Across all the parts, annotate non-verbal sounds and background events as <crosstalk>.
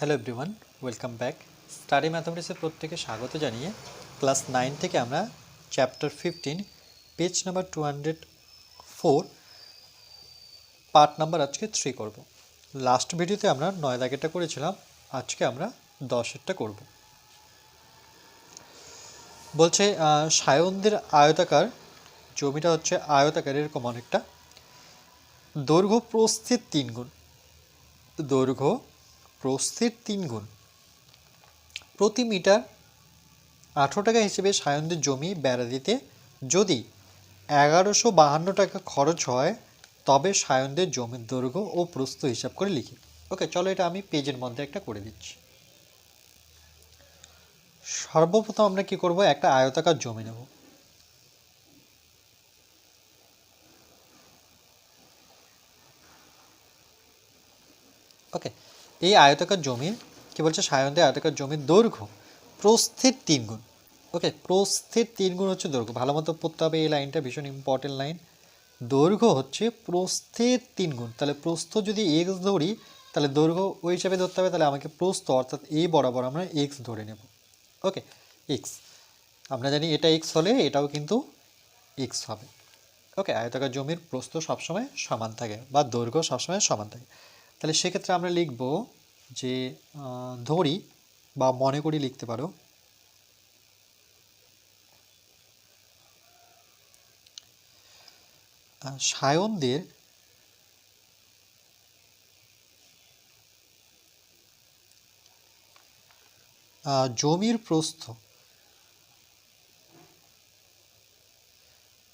Hello everyone welcome back study ম্যাথামেটিক্সের প্রত্যেকে স্বাগত জানিয়ে ক্লাস নাইন থেকে আমরা chapter fifteen page number two hundred four part number আজকে থ্রি করব। লাস্ট ভিডিওতে আমরা নয় দাগেরটা করেছিলাম, আজকে আমরা দশেরটা করব। বলছে সায়নদের আয়তাকার, জমিটা হচ্ছে আয়তাকার, এরকম অনেকটা। দৈর্ঘ্য প্রস্থের তিন গুণ দৈর্ঘ্য প্রস্থের তিন গুণ। প্রতি মিটার আঠেরো টাকা হিসেবে সায়নদের জমি বেড়া দিতে যদি এগারোশো বাহান্ন টাকা খরচ হয়, তবে সায়নদের জমির দৈর্ঘ্য ও প্রস্থ হিসাব করে লিখি। ওকে, চলো এটা আমি পেজের মধ্যে একটা করে দিচ্ছি। সর্বপ্রথম আমরা কি করব? একটা আয়তাকার জমি নেব। ওকে এই আয়তাকার জমির কি বলছে সায়নদের আয়তাকার জমির দৈর্ঘ্য প্রস্থের তিন গুণ। ওকে প্রস্থের তিন গুণ হচ্ছে দৈর্ঘ্য। ভালো মতো পড়তে হবে এই লাইনটা, ভীষণ ইম্পর্টেন্ট লাইন। দৈর্ঘ্য হচ্ছে প্রস্থের তিন গুণ। তাহলে প্রস্থ যদি এক্স ধরি, তাহলে দৈর্ঘ্য ওই হিসাবে ধরতে হবে, তাহলে আমাকে প্রস্থ অর্থাৎ এই বরাবর আমরা এক্স ধরে নেব। ওকে এক্স আমরা জানি এটা এক্স হলে এটাও কিন্তু এক্স হবে। ওকে আয়তাকার জমির প্রস্থ সবসময় সমান থাকে বা দৈর্ঘ্য সবসময় সমান থাকে। তাহলে সেক্ষেত্রে আমরা লিখব যে ধরি বা মনে করি লিখতে পারো। সায়নদের জমির প্রস্থ।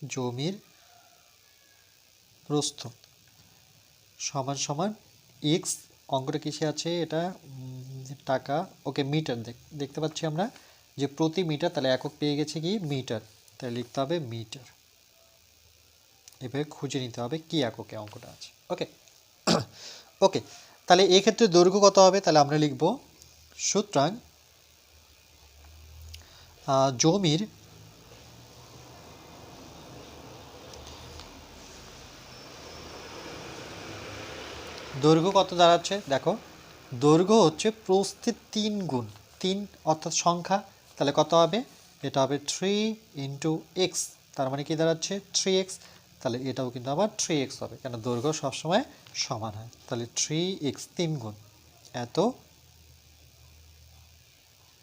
জমির প্রস্থ সমান সমান এক্স অঙ্কটা কিসে আছে? এটা টাকা। Okay, metre. দেখতে পাচ্ছি আমরা যে প্রতি মিটার তাহলে একক পেয়ে গেছে কি? মিটার। তাহলে লিখতে হবে মিটার। এভাবে খুঁজে নিতে হবে কি এককে অঙ্কটা আছে। ওকে। <coughs> ওকে, তাহলে এক্ষেত্রে দৈর্ঘ্য কত হবে? তাহলে আমরা লিখব, সুতরাং জমির দৈর্ঘ্য কত দাঁড়াচ্ছে? দেখো, দৈর্ঘ্য হচ্ছে প্রস্থের তিন গুণ, তিন অর্থাৎ সংখ্যা। তাহলে কত হবে? এটা হবে থ্রি ইন্টু এক্স তার মানে কি দাঁড়াচ্ছে? থ্রি এক্স তাহলে এটাও কিন্তু আবার থ্রি এক্স হবে, কেন দৈর্ঘ্য সবসময় সমান হয়। তাহলে থ্রি এক্স তিন গুণ, এত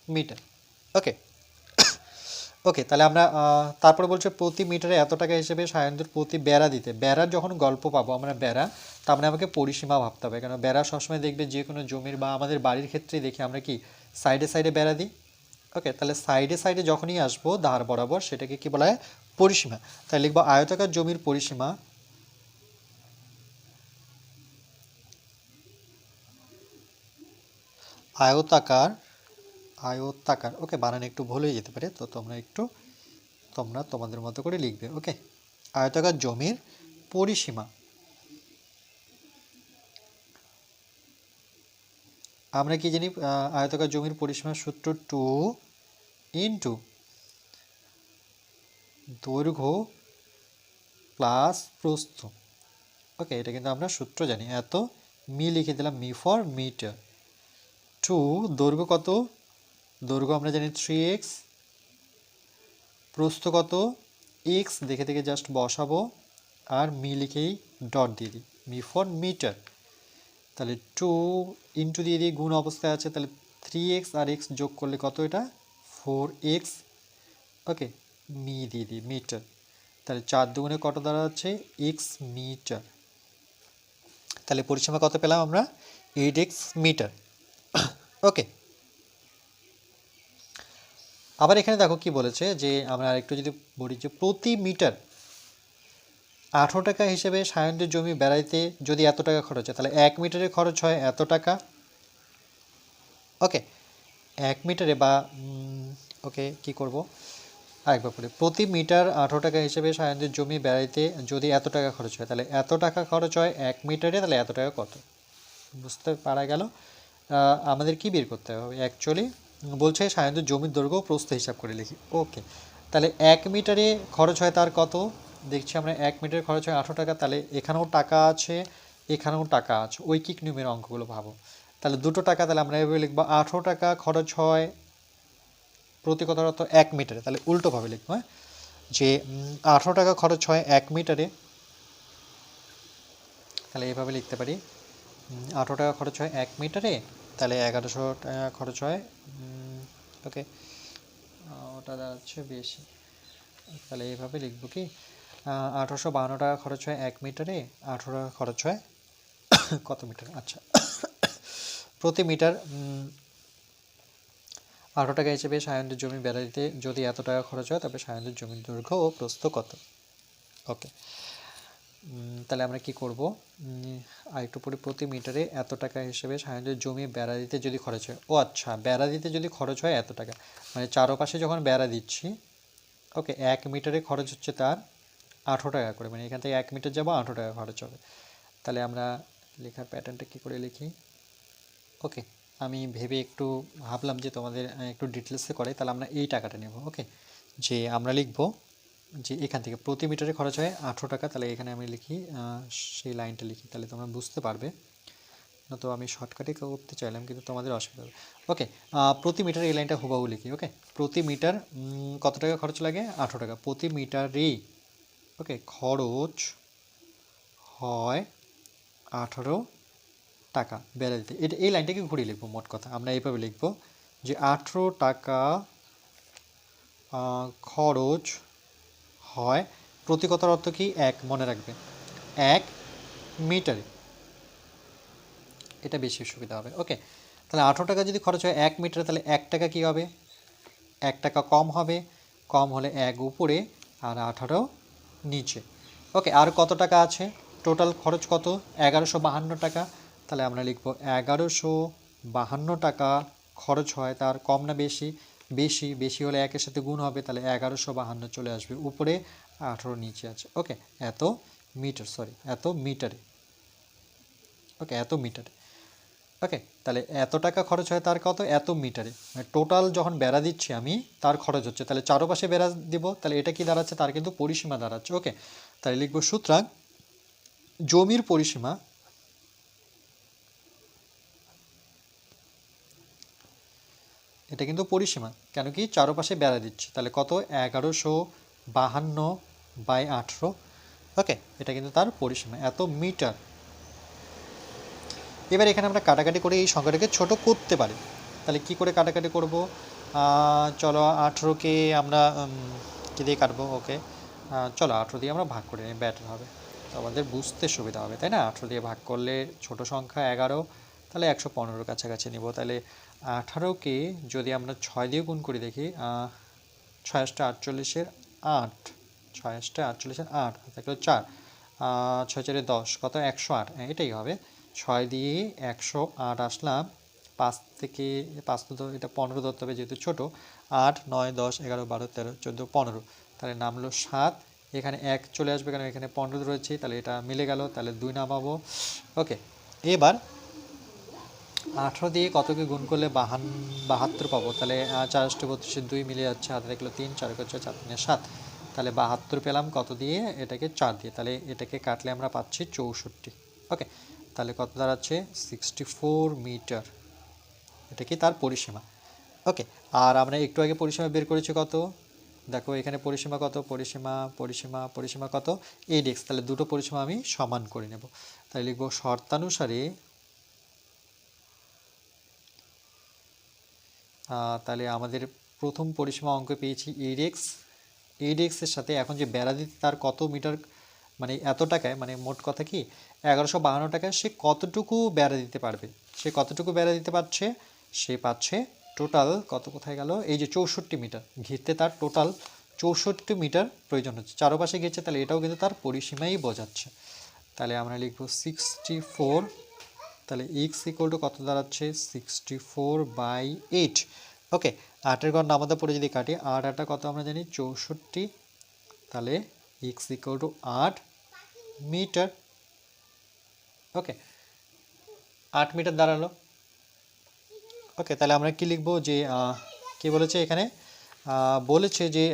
মিটার। ওকে ওকে, তাহলে আমরা তারপরে বলছে প্রতি মিটারে এত টাকা হিসেবে সায়নদের প্রতি বেড়া দিতে। বেড়ার যখন গল্প পাবো, আমরা বেড়া তার মানে আমাকে পরিসীমা ভাবতে হবে। কেন বেড়া সবসময় দেখবে যে কোনো জমির বা আমাদের বাড়ির ক্ষেত্রেই দেখি আমরা কি সাইডে সাইডে বেড়া দিই? ওকে তাহলে সাইডে সাইডে যখনই আসব ধার বরাবর সেটাকে কি বলা হয়? পরিসীমা। তাই লিখব আয়তাকার জমির পরিসীমা। আয়তাকার আয়তাকার। ওকে বানান একটু ভুল হয়ে যেতে পারে, তো তোমরা একটু, তোমরা তোমাদের মতো করে লিখবে। ওকে আয়তাকার জমির পরিসীমা। আমরা কি জানি আয়তাকার জমির পরিসীমার সূত্র টু ইন্টু দৈর্ঘ্য প্লাস প্রস্থ। ওকে, এটা কিন্তু আমরা সূত্র জানি। এত মি লিখে দিলাম মি ফর মিটার। টু, দৈর্ঘ্য কত? দৈর্ঘ্য আমরা জানি থ্রি এক্স। প্রস্থ কত? এক্স, দেখে দেখে জাস্ট বসাবো। আর মি লিখেই ডট দিয়ে দিই। M for metre. তাহলে টু ইন্টু দিয়ে দিই গুণ অবস্থায় আছে, তাহলে থ্রি এক্স আর এক্স যোগ করলে কত এটা? ফোর এক্স ওকে মি দিয়ে দিই মিটার তাহলে চার দুগুণে কত দাঁড়াচ্ছে? এক্স মিটার তাহলে পরিসীমা কত পেলাম আমরা? এইট এক্স মিটার ওকে আবার এখানে দেখো কি বলেছে যে আমরা আরেকটু যদি বলি যে প্রতি মিটার আঠেরো টাকা হিসেবে সায়নদের জমি বেড়াইতে যদি এত টাকা খরচ হয়, তাহলে এক মিটারে খরচ হয় এত টাকা? ওকে, এক মিটারে বা ওকে, কি করব? আরেকবার পরে প্রতি মিটার আঠেরো টাকা হিসেবে সায়নদের জমি বেড়াইতে যদি এত টাকা খরচ হয়, তাহলে এত টাকা খরচ হয় এক মিটারে, তাহলে এত টাকা কত? বুঝতে পারা গেল? আমাদের কি বের করতে হবে? অ্যাকচুয়ালি বলছে সায়নদের জমির দৈর্ঘ্য প্রস্থ হিসাব করে লিখি। ওকে, তাহলে এক মিটারে খরচ হয় তার কত? দেখছি আমরা এক মিটারে খরচ হয় আঠেরো টাকা, তাহলে এখানেও টাকা আছে, এখানেও টাকা আছে। ঐকিক নিয়মের অঙ্কগুলো ভাবো। তাহলে দুটো টাকা, তাহলে আমরা এভাবে লিখব, আঠেরো টাকা খরচ হয় প্রতি কথার অর্থ এক মিটারে। তাহলে উল্টোভাবে লিখব হ্যাঁ? যে আঠেরো টাকা খরচ হয় এক মিটারে, তাহলে এইভাবে লিখতে পারি আঠেরো টাকা খরচ হয় এক মিটারে, তাহলে এগারোশো টাকা খরচ হয় ওকে ওটা দাঁড়াচ্ছে বেশি। তাহলে এইভাবে লিখব কি? আঠারোশো বাহান্ন টাকা খরচ হয় এক মিটারে, আঠেরো টাকা খরচ হয় <coughs> কত মিটার? আচ্ছা। <coughs> প্রতি মিটার আঠারো টাকা হিসেবে সায়নদের জমি বেড়া দিতে যদি এত টাকা খরচ হয়, তবে সায়নদের জমির দৈর্ঘ্য ও প্রস্থ কত? ওকে। তাহলে আমরা কি করব? আর একটু পরে প্রতি মিটারে এত টাকা হিসেবে সায়নদের জমি বেড়া দিতে যদি খরচ হয়, ও আচ্ছা বেড়া দিতে যদি খরচ হয় এত টাকা মানে চারপাশে যখন বেড়া দিচ্ছি, ওকে, এক মিটারে খরচ হচ্ছে তার আঠেরো টাকা করে মানে এখান থেকে এক মিটার যাব, আঠেরো টাকা খরচ হবে। তাহলে আমরা লেখার প্যাটার্নটা কী করে লিখি? ওকে, আমি ভেবে একটু ভাবলাম যে তোমাদের একটু ডিটেলসে করে, তাহলে আমরা এই টাকাটা নেব, ওকে? যে আমরা লিখব যে এখান থেকে প্রতি মিটারে খরচ হয় আঠেরো টাকা, তাহলে এখানে আমি লিখি সেই লাইনটা লিখি, তাহলে তোমরা বুঝতে পারবে। না তো আমি শর্টকাটে করতে চাইলাম, কিন্তু তোমাদের অসুবিধা হবে। ওকে প্রতি মিটার এই লাইনটা হুবাহু লিখি, ওকে? প্রতি মিটার কত টাকা খরচ লাগে? আঠেরো টাকা। প্রতি মিটারেই ওকে খরচ হয় আঠারো টাকা, বেড়া দিতে। এটা, এই লাইনটাকে ঘুরিয়ে লিখব, মোট কথা। আমরা এইভাবে লিখব যে আঠেরো টাকা খরচ হয় প্রতি কথার অর্থ কি? এক, মনে রাখবে। এক মিটারে এটা বেশি সুবিধা হবে। ওকে তাহলে আঠেরো টাকা যদি খরচ হয় এক মিটারে তাহলে এক টাকা কী হবে? এক টাকা কম হবে। কম হলে এক উপরে, আর আঠারো নিচে। ওকে, আর কত টাকা আছে? টোটাল খরচ কত? এগারোশো বাহান্ন টাকা। তাহলে আমরা লিখব এগারোশো বাহান্ন টাকা খরচ হয়, তার কম না বেশি? বেশি বেশি হলে একের সাথে গুণ হবে, তাহলে এগারোশো বাহান্ন চলে আসবে। উপরে আঠেরো, নিচে আছে। ওকে, এত মিটার সরি এত মিটারে। ওকে, এত মিটারে। ওকে তাহলে এত টাকা খরচ হয় তার কত? এত মিটারে মানে টোটাল যখন বেড়া দিচ্ছি আমি, তার খরচ হচ্ছে। তাহলে চারোপাশে বেড়া দিব, তাহলে এটা কি দাঁড়াচ্ছে? তার কিন্তু পরিসীমা দাঁড়াচ্ছে। ওকে তাহলে লিখব সুতরাং জমির পরিসীমা এটা কিন্তু পরিসীমা, কেন কি চারোপাশে বেড়া দিচ্ছি। তাহলে কত? এগারোশো বাহান্ন বাই আঠেরো। ওকে এটা কিন্তু তার পরিসীমা। এত মিটার এবার এখানে আমরা কাটাকাটি করে এই সংখ্যাটাকে ছোট করতে পারি। তাহলে কি করে কাটাকাটি করব? চলো আঠেরোকে আমরা কী দিয়ে কাটবো? ওকে। চলো আঠেরো দিয়ে আমরা ভাগ করে নিই ব্যাটার হবে। তো আমাদের বুঝতে সুবিধা হবে তাই না? আঠেরো দিয়ে ভাগ করলে ছোট সংখ্যা এগারো তাহলে একশো পনেরোর কাছাকাছি নিব। তাহলে আঠারোকে যদি আমরা ছয় দিয়ে গুণ করি দেখি ছয় আটটা আটচল্লিশের আট ছয় আটটা আটচল্লিশের আট থাকল চার ছয় চারে দশ কত? একশো আট হ্যাঁ, এটাই হবে। ছয় দিয়ে একশো আট আসলাম। পাঁচ থেকে পাঁচ তো এটা পনেরো ধরতে হবে যেহেতু ছোটো। আট, নয়, দশ, এগারো, বারো, তেরো, চোদ্দ, পনেরো। তাহলে নামলো সাত। এখানে এক চলে আসবে কারণ এখানে পনেরো রয়েছে, তাহলে এটা মিলে গেল, তাহলে দুই নামাবো। ওকে, এবার আঠেরো দিয়ে কতকে গুণ করলে বাহান, বাহাত্তর পাবো? তাহলে চার অষ্ট বত্রিশের দুই মিলে যাচ্ছে, হাতে দেখল তিন, চার করছে চার, তিনে সাত। তাহলে বাহাত্তর পেলাম কত দিয়ে? এটাকে চার দিয়ে। তাহলে এটাকে কাটলে আমরা পাচ্ছি চৌষট্টি। ওকে তাহলে কত দাঁড়াচ্ছে? সিক্সটি ফোর মিটার এটা কি? তার পরিসীমা। ওকে আর আমরা একটু আগে পরিসীমা বের করেছি কত? দেখো, এখানে পরিসীমা কত? পরিসীমা পরিসীমা পরিসীমা কত? এই ডেক্স তাহলে দুটো পরিসীমা আমি সমান করে নেব। তাহলে লিখব শর্তানুসারে তাহলে আমাদের প্রথম পরিসীমা অঙ্ক পেয়েছি এইট এক্স এইট এক্সের সাথে এখন যে বেড়া দিতে তার কত মিটার মানে এত টাকায় মানে মোট কথা কি? এগারোশো বাহান্ন টাকায় সে কতটুকু বেড়া দিতে পারবে? সে কতটুকু বেড়া দিতে পারছে? সে পাচ্ছে টোটাল কত কোথায় গেল? এই যে চৌষট্টি মিটার। ঘিরতে তার টোটাল চৌষট্টি মিটার প্রয়োজন হচ্ছে। চারপাশে গেছে তাহলে এটাও কিন্তু তার পরিসীমাই বোঝাচ্ছে। তাহলে আমরা লিখব সিক্সটি ফোর তাহলে এক্স ইকুয়াল টু কত দাঁড়াচ্ছে? Sixty four by eight okay আটের ঘর নামাতে পড়ে যদি কাটি, আট আটটা কত আমরা জানি? চৌষট্টি। তাহলে এক্স ইকুয়াল টু আট মিটার। ওকে আট মিটার দাঁড়াল। ওকে তাহলে আমরা কি লিখব যে কি বলেছে এখানে? বলেছে যে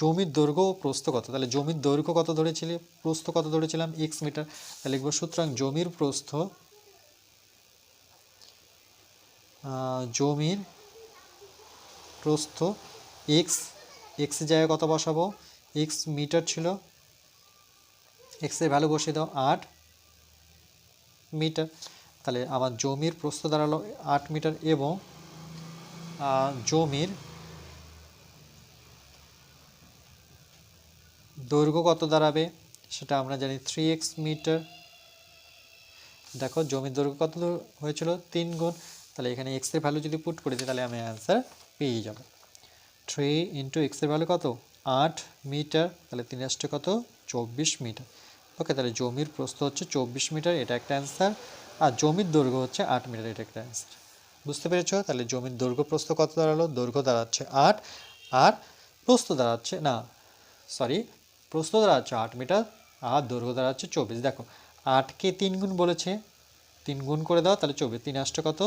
জমির দৈর্ঘ্য প্রস্থ কত? তাহলে জমির দৈর্ঘ্য কত ধরেছিলে, প্রস্থ কত ধরেছিলাম? X metre. তাহলে লিখব, সুতরাং জমির প্রস্থ জমির প্রস্থ এক্স এক্স জায়গায় কত বসাবো? এক্স মিটার ছিল। এক্সের ভ্যালু বসিয়ে দাও, আট। মিটার, তাহলে আমার জমির প্রস্থ দাঁড়াল আট মিটার এবং জমির দৈর্ঘ্য কত দাঁড়াবে সেটা আমরা জানি থ্রি এক্স মিটার। দেখো জমির দৈর্ঘ্য কত হয়েছিল? তিন গুণ, তাহলে এখানে এক্সের ভ্যালু যদি পুট করে দিই তাহলে আমি অ্যান্সার পেয়ে যাব। থ্রি ইন্টু এক্সের ভ্যালু কত? আট মিটার, তাহলে তিন কত? চব্বিশ মিটার। ওকে তাহলে জমির প্রস্থ হচ্ছে চব্বিশ মিটার, এটা একটা অ্যান্সার আর জমির দৈর্ঘ্য হচ্ছে আট মিটার, এটা একটা অ্যান্সার বুঝতে পেরেছ? তাহলে জমির দৈর্ঘ্য প্রস্থ কত দাঁড়াল? দৈর্ঘ্য দাঁড়াচ্ছে আট, আর প্রস্থ দাঁড়াচ্ছে, না সরি প্রস্থ দাঁড়াচ্ছে আট মিটার, আর দৈর্ঘ্য দাঁড়াচ্ছে চব্বিশ। দেখো, আটকে তিন গুণ বলেছে, তিন গুণ করে দাও, তাহলে চব্বিশ, তিন আসছে কত?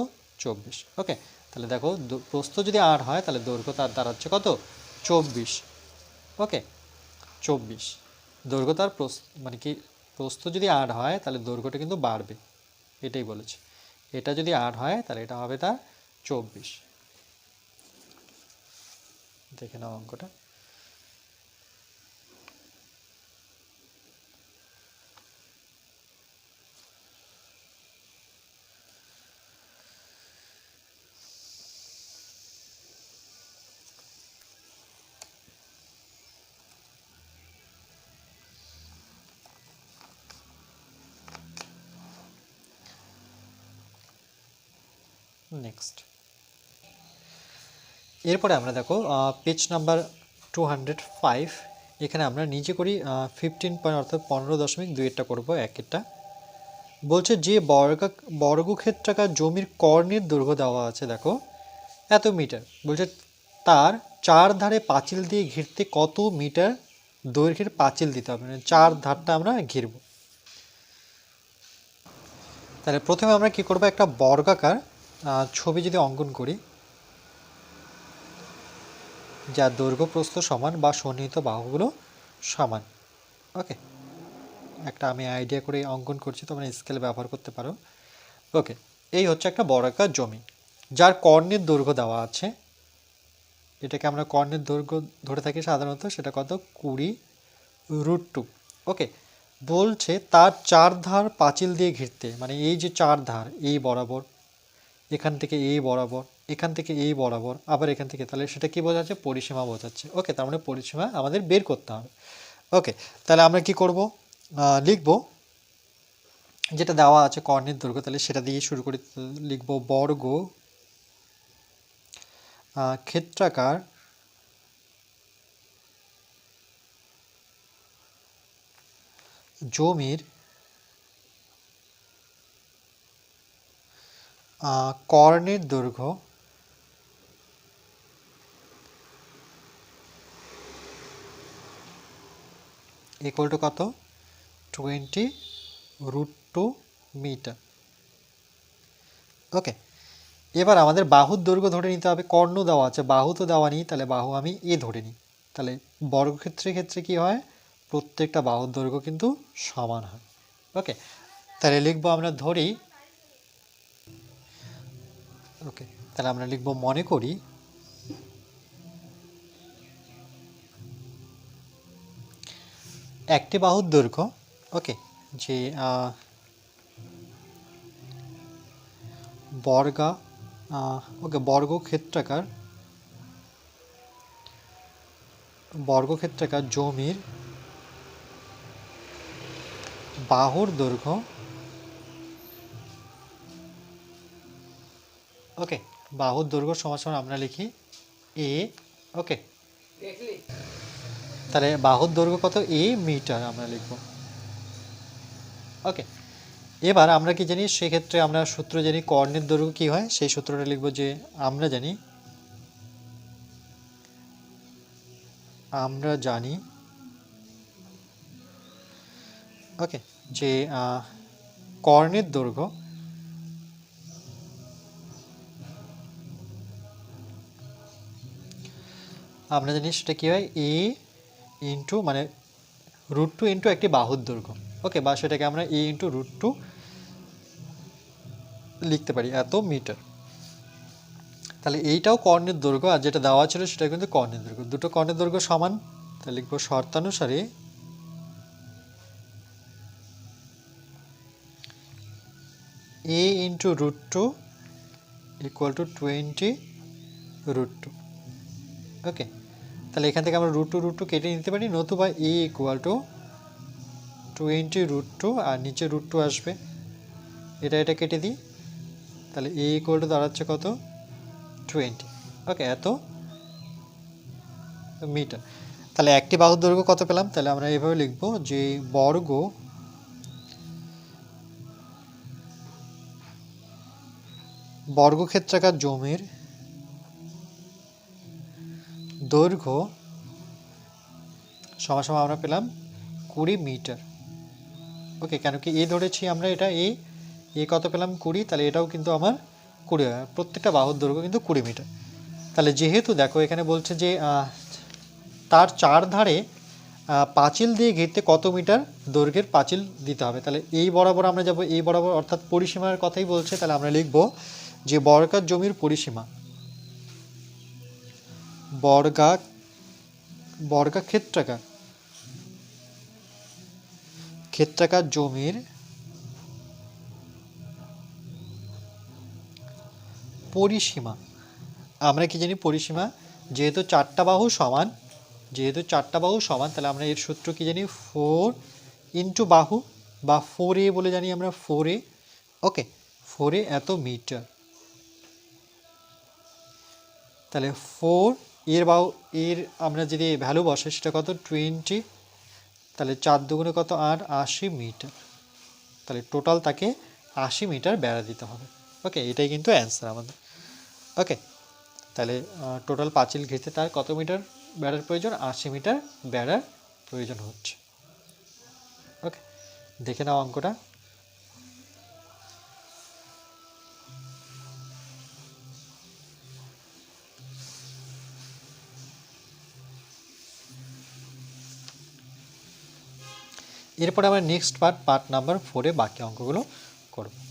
চব্বিশ। ওকে তাহলে দেখো প্রস্থ যদি আট হয়, তাহলে দৈর্ঘ্য তার দাঁড়াচ্ছে কত? চব্বিশ। ওকে চব্বিশ। দৈর্ঘ্য তার প্রস্থ মানে কি, প্রস্থ যদি আট হয়, তাহলে দৈর্ঘ্যটা কিন্তু বাড়বে। এটাই বলেছে। এটা যদি আট হয়, তাহলে এটা হবে তার চব্বিশ। দেখে নাও অঙ্কটা। নেক্সট এরপরে আমরা দেখো পেজ নাম্বার টু এখানে আমরা নিজে করি ফিফটিন পয়েন্ট অর্থাৎ পনেরো দশমিক দুইটা করব একেরটা বলছে যে বর্গ, বর্গক্ষেত্রাকার জমির কর্ণের দৈর্ঘ্য দেওয়া আছে, দেখো, এত মিটার। বলছে তার চার ধারে পাঁচিল দিয়ে ঘিরতে কত মিটার দৈর্ঘ্যের পাঁচিল দিতে হবে? মানে চার ধারটা আমরা ঘিরবো। তাহলে প্রথমে আমরা কি করব? একটা বর্গাকার ছবি যদি অঙ্কন করি, যার দৈর্ঘ্য প্রস্থ সমান বা সন্নিহিত বাহুগুলো সমান, ওকে? একটা আমি আইডিয়া করে অঙ্কন করছি, তোমরা স্কেল ব্যবহার করতে পারো, ওকে? এই হচ্ছে একটা বর্গাকার জমি, যার কর্ণের দৈর্ঘ্য দেওয়া আছে, এটাকে আমরা কর্ণের দৈর্ঘ্য ধরে থাকি সাধারণত, সেটা কত? কুড়ি রুট টু ওকে? বলছে তার চার ধার পাঁচিল দিয়ে ঘিরতে মানে এই যে চার ধার, এই বরাবর এখান থেকে এই বরাবর, এখান থেকে এই বরাবর, আবার এখান থেকে। তাহলে সেটা কি বোঝাচ্ছে? পরিসীমা বোঝাচ্ছে। ওকে, তার মানে পরিসীমা আমাদের বের করতে হবে। ওকে, তাহলে আমরা কি করব? লিখব যেটা দেওয়া আছে কর্ণের দৈর্ঘ্য। তাহলে সেটা দিয়ে শুরু করে। লিখব বর্গ ক্ষেত্রাকার জমির কর্ণের দৈর্ঘ্য ইকুয়াল টু কত? Twenty root two metre okay এবার আমাদের বাহুর দৈর্ঘ্য ধরে নিতে হবে, কর্ণ দেওয়া আছে, বাহু তো দেওয়া নেই, তাহলে বাহু আমি এ ধরে নিই। তাহলে বর্গক্ষেত্রের ক্ষেত্রে কি হয়? প্রত্যেকটা বাহুর দৈর্ঘ্য কিন্তু সমান হয়। ওকে তাহলে লিখব আমরা ধরি ওকে, তাহলে আমরা লিখব মনে করি একটি বাহুর দৈর্ঘ্য, ওকে, যে বর্গা ওকে, বর্গক্ষেত্রাকার বর্গক্ষেত্রাকার জমির বাহুর দৈর্ঘ্য ওকে বাহুর দৈর্ঘ্য সমান সমান আমরা লিখি এ ওকে তাহলে বাহুর দৈর্ঘ্য কত? এ মিটার আমরা লিখব। ওকে এবার আমরা কি জানি? সেক্ষেত্রে আমরা সূত্র জানি কর্ণের দৈর্ঘ্য কি হয়? সেই সূত্রটা লিখব যে আমরা জানি আমরা জানি ওকে যে কর্ণের দৈর্ঘ্য আমরা জানি সেটা কী হয়? এ ইন্টু মানে রুট টু ইন্টু একটি বাহুর দৈর্ঘ্য। ওকে বা সেটাকে আমরা এ ইন্টু রুট টু লিখতে পারি, এত মিটার তাহলে এইটাও কর্ণের দৈর্ঘ্য, আর যেটা দেওয়া ছিল সেটা কিন্তু কর্ণের দৈর্ঘ্য। দুটো কর্ণের দৈর্ঘ্য সমান, তাহলে লিখব শর্তানুসারে a into root two equal to twenty root two okay তাহলে এখান থেকে আমরা রুট টু রুট টু কেটে নিতে পারি। নতুবা a equal to twenty root two আর নিচে রুট টু আসবে। এটা এটা কেটে দিই। তাহলে এ ইকুয়াল টু দাঁড়াচ্ছে কত? টোয়েন্টি ওকে এত মিটার তাহলে একটি বাহুর দৈর্ঘ্য কত পেলাম? তাহলে আমরা এইভাবে লিখব যে বর্গ বর্গক্ষেত্রাকার জমির দৈর্ঘ্য সমাসম আমরা পেলাম কুড়ি মিটার। ওকে কেন কি এ ধরেছি আমরা এটা, এ এ কত পেলাম কুড়ি, তাহলে এটাও কিন্তু আমার কুড়ি, প্রত্যেকটা বাহুর দৈর্ঘ্য কিন্তু কুড়ি মিটার। তাহলে যেহেতু দেখো এখানে বলছে যে তার চার ধারে পাঁচিল দিয়ে ঘিরতে কত মিটার দৈর্ঘ্যের পাঁচিল দিতে হবে? তাহলে এই বরাবর আমরা যাব, এই বরাবর অর্থাৎ পরিসীমার কথাই বলছে, তাহলে আমরা লিখব যে বর্গার জমির পরিসীমা বর্গা ক্ষেত্রাকার। ক্ষেত্রাকার জমির পরিসীমা। আমরা কি জানি পরিসীমা? যেহেতু চারটা বাহু সমান, যেহেতু চারটা বাহু সমান, তাহলে আমরা এর সূত্র কি জানি? ফোর ইন্টু বাহু বা ফোর এ বলে জানি আমরা, ফোর এ। ওকে, ফোর এ এত মিটার। তাহলে ফোর এর বাউ, এর আমরা যদি ভ্যালু বসে সেটা কত? টোয়েন্টি তাহলে চার দুগুণে কত? আর আশি মিটার। তাহলে টোটাল তাকে আশি মিটার বেড়া দিতে হবে। ওকে এটাই কিন্তু অ্যান্সার আমাদের। ওকে তাহলে টোটাল পাঁচিল ঘিরতে তার কত মিটার বেড়ার প্রয়োজন? আশি মিটার বেড়ার প্রয়োজন হচ্ছে। ওকে দেখে নাও অঙ্কটা। এরপরে আমরা নেক্সট পার্ট পার্ট নাম্বার ফোরে বাকি অঙ্কগুলো করব।